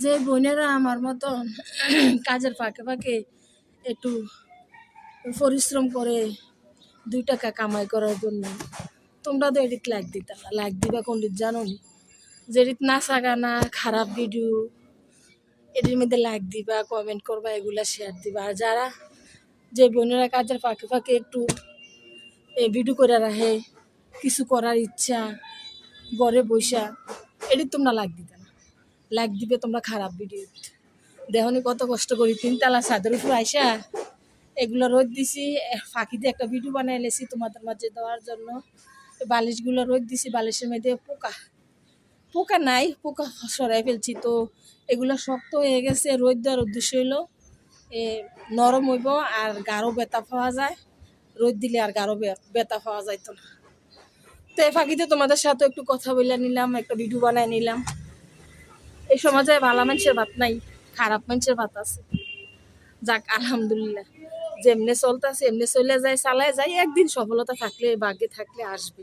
যে বোনেরা আমার মতন কাজের ফাঁকে ফাঁকে একটু পরিশ্রম করে দুই টাকা কামাই করার জন্য, তোমরা তো এডিট লাইক দিতা লাইক দিবা কোনদিন জানো নি? যে এডিট না সাগা, না খারাপ ভিডিও এটির মধ্যে লাইক দিবা কমেন্ট করবা, এগুলা শেয়ার দিবা। আর যারা যে বোনেরা কাজের ফাঁকে ফাঁকে একটু এই ভিডিও করে রাখে, কিছু করার ইচ্ছা, ঘরে বৈশা এটি তোমরা লাইক দিতে লাইক দিবে তোমরা খারাপ ভিডিও দেখনি কত কষ্ট করি। তিনতলা ছাদের উপর আইসা এগুলো রোদ দিছি এ, ফাঁকিতে একটা ভিডিও বানাই লেছি তোমাদের মাঝে দেওয়ার জন্য। বালিশগুলো রোদ দিছি বালিশের মধ্যে পোকা। পোকা নাই পোকা সরাই ফেলছি। তো এগুলো শক্ত হয়ে গেছে রোদ দেওয়ার উদ্দেশ্য হইল এ, নরম হইব আর গাঢ় বেতা পাওয়া যায়। রোদ দিলে আর গাঢ় বেতা পাওয়া যাইতো না। তো এই ফাঁকিতে তোমাদের সাথে একটু কথা বলে নিলাম একটা ভিডিও বানাই নিলাম। এই সমাজে ভালো মানুষের ভাত নাই, খারাপ মানুষের ভাত আছে। যাক, আলহামদুলিল্লাহ। যেমনে চলতেছে, এমনি চলে যায়, চালায় যায়, একদিন সফলতা থাকলে, ভাগ্যে থাকলে আসবে।